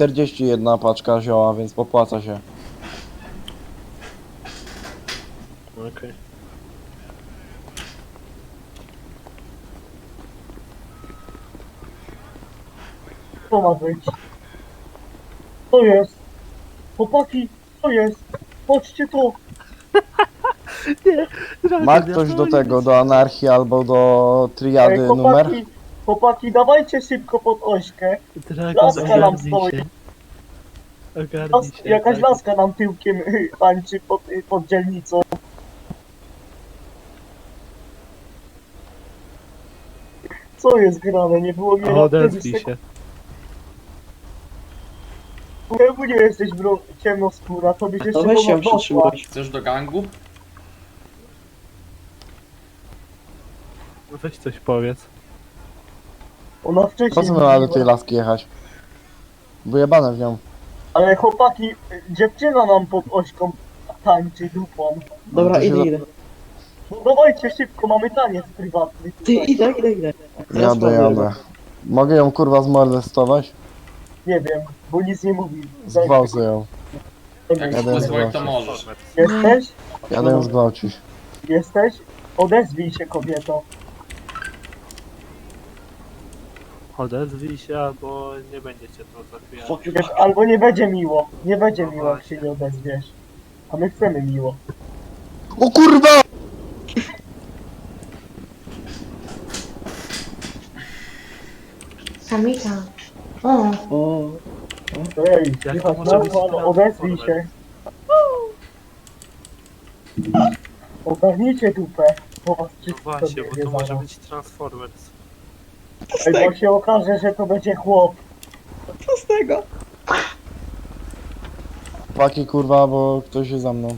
40 jedna paczka zioła, więc popłaca się. Okej. Co ma być? Co jest? Chłopaki, co jest? Chodźcie tu! Ma ktoś do tego, do anarchii albo do triady Ej, numer? chłopaki, chłopaki, dawajcie szybko pod ośkę. Dragon, Laska nam ogarnij stoi. się. Ogarnij Las, się. jakaś Dragon. laska nam tyłkiem y, tańczy pod, y, pod dzielnicą. Co jest grane? Nie było mnie odezwij się. Czemu nie jesteś bro, ciemnoskóra? To byś To jeszcze weź się przytrzymać. Chcesz do gangu? No Weź coś powiedz. Ona Po wcześniej co miała do tej laski jechać? Wyjebane w nią. Ale chłopaki, dziewczyna nam pod ośką tańczy dupą. Dobra, idę, idę. No dawajcie szybko, mamy taniec prywatny. Ty, idę, idę, idę. Teraz Jadę, jadę. Mogę ją kurwa zmolestować? Nie wiem, bo nic nie mówi. Zgwałcę ją. Jak Jadę, pozwoli, to możesz. Jesteś? Jadę ją zgwałcić. Jesteś? Odezwij się kobieto. Odezwij się, albo nie będziecie to za chwilę. Fuck. Wiesz, albo nie będzie miło. Nie będzie miło, jak się nie odezwiesz. A my chcemy miło. O kurwa! Samica. O, O, Ej, Jak to może być na ale odezwij się. Ogarnijcie dupę. Bo was No wszyscy właśnie, bo to może być Transformers. Ej, bo się okaże, że to będzie chłop. co z tego? Paki kurwa, bo ktoś jest za mną.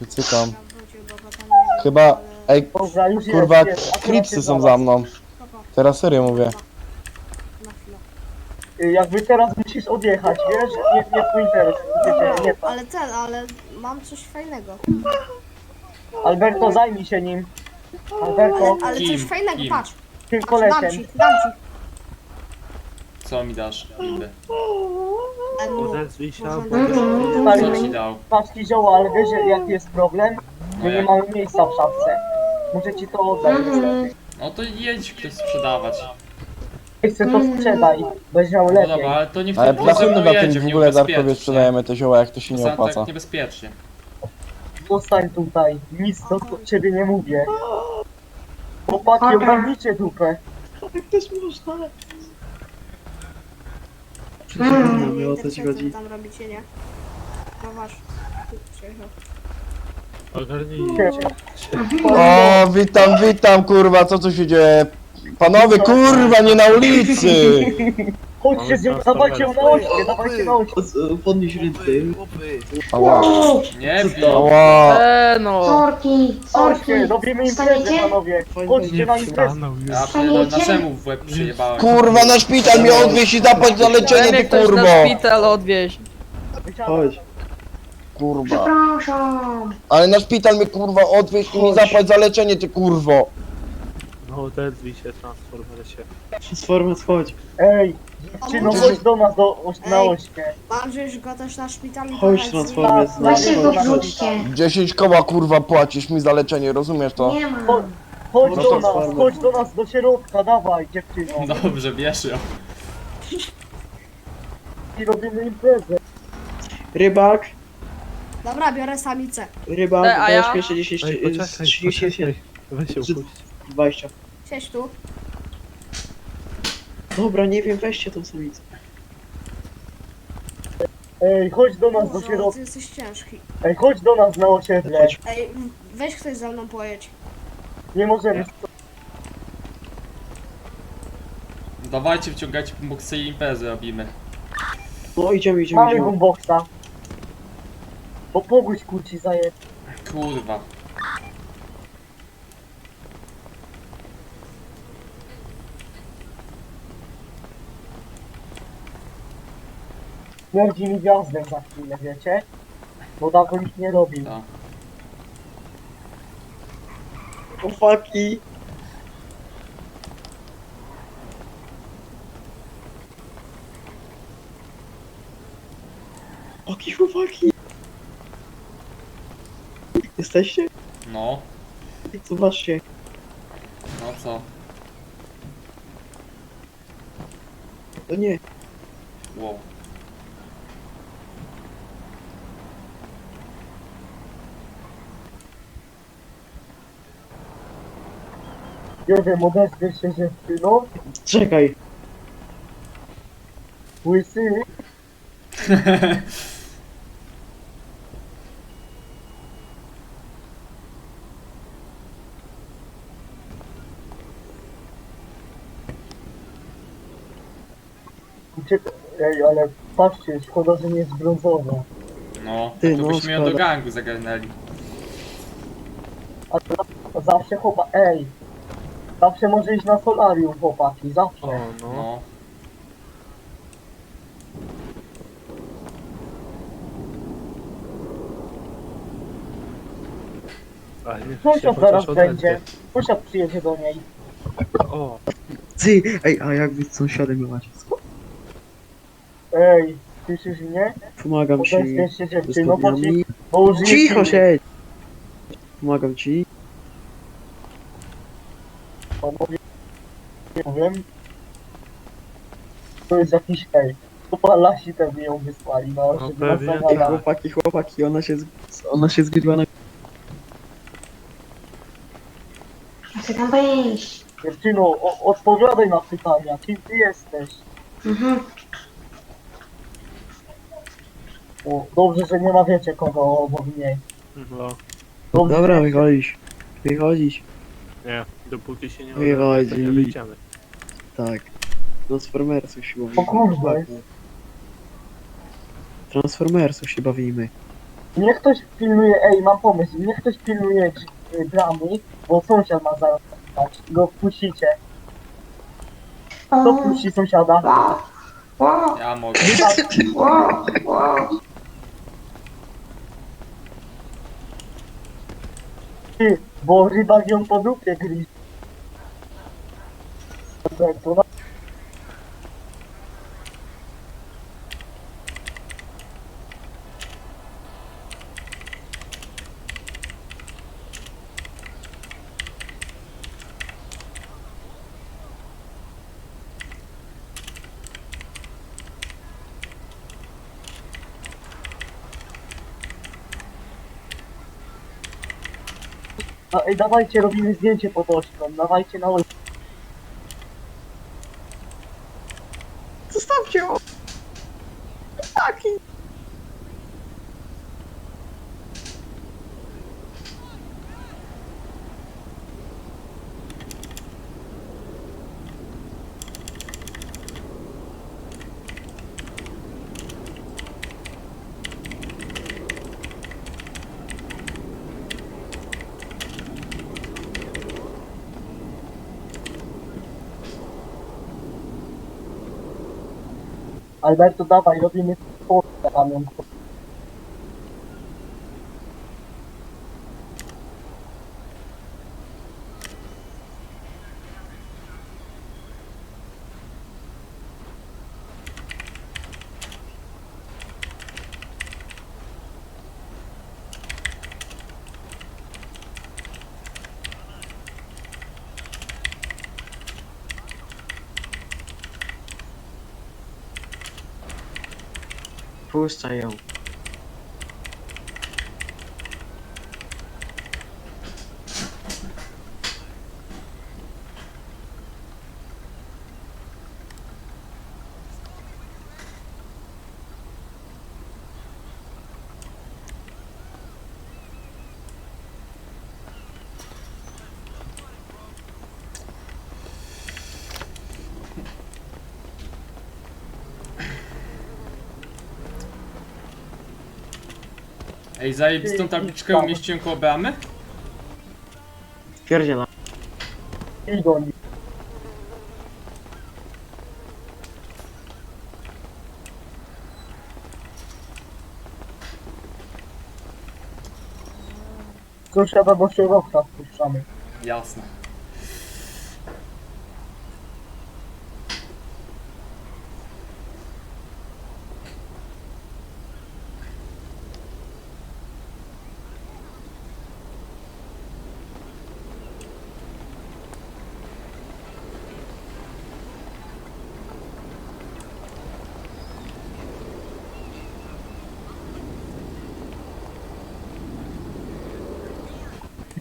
Się cykam. Chyba, ej, Dobra, już kurwa, jest. Akurat są za was. mną. Teraz serio mówię. Y, Jakby teraz musisz odjechać, wiesz? Nie, nie twój interes. Nie. Ale ten, ale mam coś fajnego. Alberto, zajmij się nim. Ale, Alberto, ale coś Kim? fajnego, patrz. Tym dam kolesiem. ci, dam ci. Co mi dasz? Idę. No, Odezwij się, albo. Co ci dał? paczki zioła, ale wiesz jaki jest problem? No Że nie jak? mamy miejsca w szafce. Muszę ci to oddać niestety. No to jedź ktoś sprzedawać. Nie chcę to sprzedaj, będziesz miał No lepiej. dobra, ale to nie Ale wtedy dla ze chuj my mną na tym jedzie, w w ogóle Darkowie sprzedajemy te zioła, jak to się nie opłaca. tak niebezpiecznie. Zostań tutaj, nic do ciebie nie mówię. Chłopaki, ogarnijcie dupę. Jak też można? mm, Przepraszam, o co ci chodzi. tam robicie, nie? No. Ogarnij Ciebie. O, witam, witam, kurwa, co tu się dzieje? Panowie, kurwa, nie na ulicy! Chodźcie, z nią, dawajcie ją na ośkę, dawajcie na ośkę. Podnieś ręce. Ała, Nie bij! ała. Eee, no. sorki, sorki. Chodźcie, robimy imprezę, Wstaniecie? panowie. Chodźcie na imprezę. Ja pierdolę, na czemu w łeb przyjebałem? Kurwa, na szpital mnie odwieź i zapłać za leczenie, Daj mnie ty ktoś kurwo! na szpital odwieź. Chodź. Kurwa. Przepraszam. Ale na szpital mnie kurwa odwieź i mi zapłać za leczenie, ty kurwo! No odezwij się, Transformersie. Transformers, chodź. Ej, dziewczyno, chodź do nas do, oś- na Ej. ośkę. Go też na szpitalu. Chodź, powiedz- Transformers. Weźcie go chodź. wrzućcie. 10 koła kurwa płacisz mi za leczenie, rozumiesz to? Nie ma. Chodź No do nas, chodź do nas do środka, dawaj dziewczyno. Dobrze, bierz ją. I robimy imprezę. Rybak, Dobra, biorę samicę. rybak, E, a dajesz ja? mi jeszcze 10, Ej, y, poczekaj, 30, poczekaj. Weź się Czy- upuść. 20. Siedź tu. Dobra, nie wiem, weźcie tą samicę. Ej, chodź do nas do Boże, jesteś ciężki. Ej, chodź do nas na osiedle. Chodź. Ej, weź ktoś ze mną pojedź. Nie możemy. Dawajcie, wciągajcie boksy i imprezy robimy. No idziemy, idziemy, Mamy idziemy. boomboxa. Bo pogódź kurci zaje. Kurwa. Śmierdzi mi gwiazdem za chwilę, wiecie? Bo dawno nikt nie robił. To. Chłopaki. Chłopaki, chłopaki. Jesteście? No, Zobaczcie. no co? To nie. Wow. Nie wiem, odezwie się dziewczyno. Czekaj. Łysy. Uciek- Ej, ale patrzcie, szkoda, że nie jest brązowa. No, Ty, to no, byśmy ją do szkoda. gangu zagarnęli. A za- zawsze chłopak, ej, zawsze może iść na solarium chłopaki, zawsze. O, no. No. A niech się Sąsiad chociaż zaraz odezwie. będzie, sąsiad przyjedzie do niej. O, Ty, ej, a jak być sąsiadem macie? Ej, słyszysz mnie? Pomagam ci. Odezwie się dziewczyno, bo ci, spodniami. bo użyję Cicho ci- siedź! Pomagam ci. Panowie, nie powiem. To jest jakiś ej. To lasi te by ją wysłali, no, No żeby nas pewnie Ej, chłopaki, chłopaki, ona się, z- ona się zgrywa na... Chcę tam wejść. Dziewczyno, o, odpowiadaj na pytania, kim ty jesteś? Mhm. O, dobrze, że nie ma wiecie kogo obok niej. no. Dobrze, Dobra, wychodzić. Wychodzić. Nie, dopóki się nie Wychodzi. odezwie, to nie wyjdziemy. Tak. Transformersów się bawimy. O kurde. Transformersów się bawimy. Niech ktoś pilnuje, ej, mam pomysł, niech ktoś pilnuje drzwi- y, bramy, bo sąsiad ma zaraz stać. Go wpuścicie. Kto wpuści sąsiada? wow, wow, Ja mogę. wow, wow. Ty, bo rybak ją po dupie gryź. To na... A, ej, dawajcie, robimy zdjęcie pod oczką, dawajcie na oj... ataque! Alberto, dawaj, robimy fotkę pamiątkę. Puszczaj ją. Ej, zajebistą tabliczkę umieściłem koło bramy? Pierdziela. I do nich. Sąsiada do środka wpuszczamy. Jasne.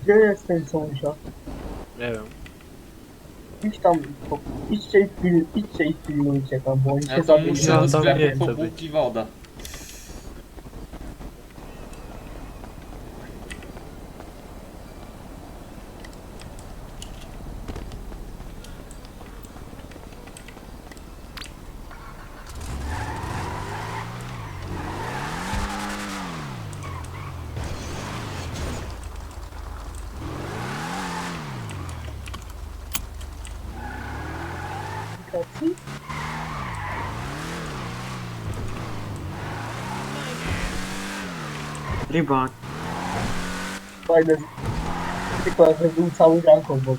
Gdzie jest ten sąsiad? Nie wiem. Idź tam, po- idźcie i, pil, idźcie i pilnujcie tam, bo oni Ja się to zabiją. muszę Ja do sklepu być. bułki woda. Rybak. Fajne. Tylko że był cały ranką, bo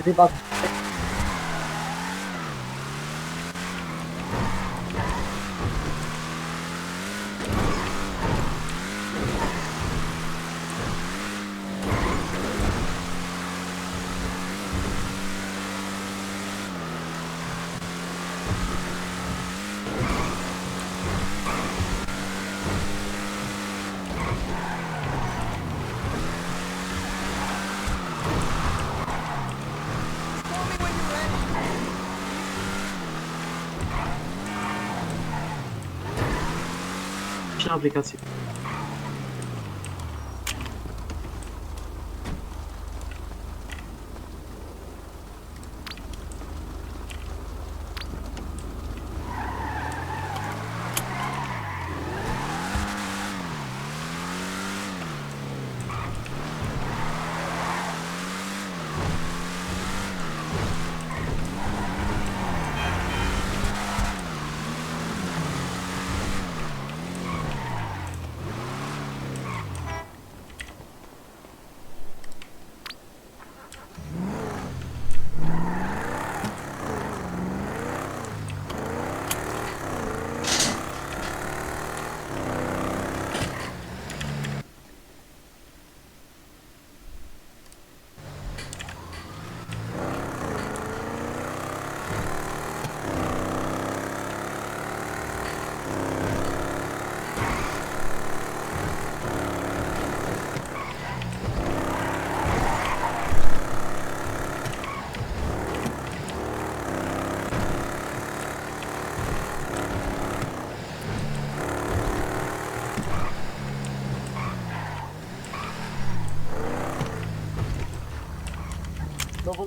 chyba Idź na aplikację.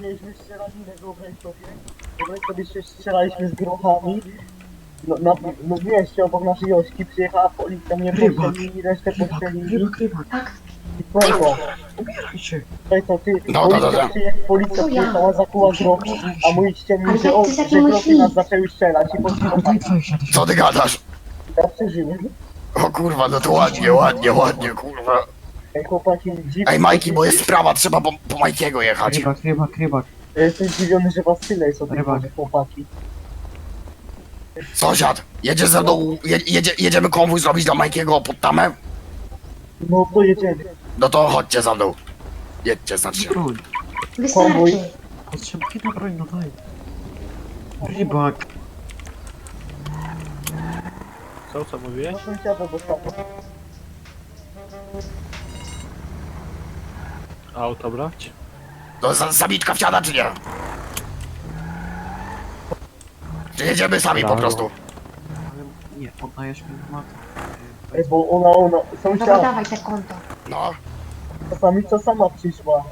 Mieliśmy strzelaninę, wyobraź sobie. Wyobraź sobie, że strzelaliśmy z grochami. No, na, no w mieście obok naszej ośki przyjechała policja, mnie Rybak. pościelili, resztę pościelili. Rybak, rybak. Tak, I spoko. Ubieraj się. Słuchaj co, ty, No, no, no, policja, no. przyje- policja Co ja? przyjechała, zakuła grochi, a mój ściemni, Ale że, jak o, ty że taki grochi nas zaczęły strzelać i poszli Daj wejście do Co ty gadasz? Ja przeżyłem. O kurwa, no to ładnie, ładnie, ładnie, kurwa. Ej, chłopaki. Ej, Majki, bo jest sprawa, trzeba po, po Majkiego jechać. Rybak, rybak, rybak. Ja Jestem zdziwiony, że was tyle jest o tej Rybak. porze, chłopaki. Sąsiad, jedziesz za mną, je, jedzie, jedziemy konwój zrobić dla Majkiego pod tamę? No to jedziemy. No to chodźcie za mną. Jedźcie, znaczy. Broń. Konwój. wystarczy. Potrzebujemy broń, no daj. Rybak. Co, co mówiłeś? No sąsiada. Auto brać? To za, samiczka wsiada, czy nie? Czy jedziemy sami po Brawo. prostu? Ale nie, oddajesz mi matę. Ej, bo ona, ona, Dobra, sąsiada, dawaj te konto. No. czasami co sama przyszła.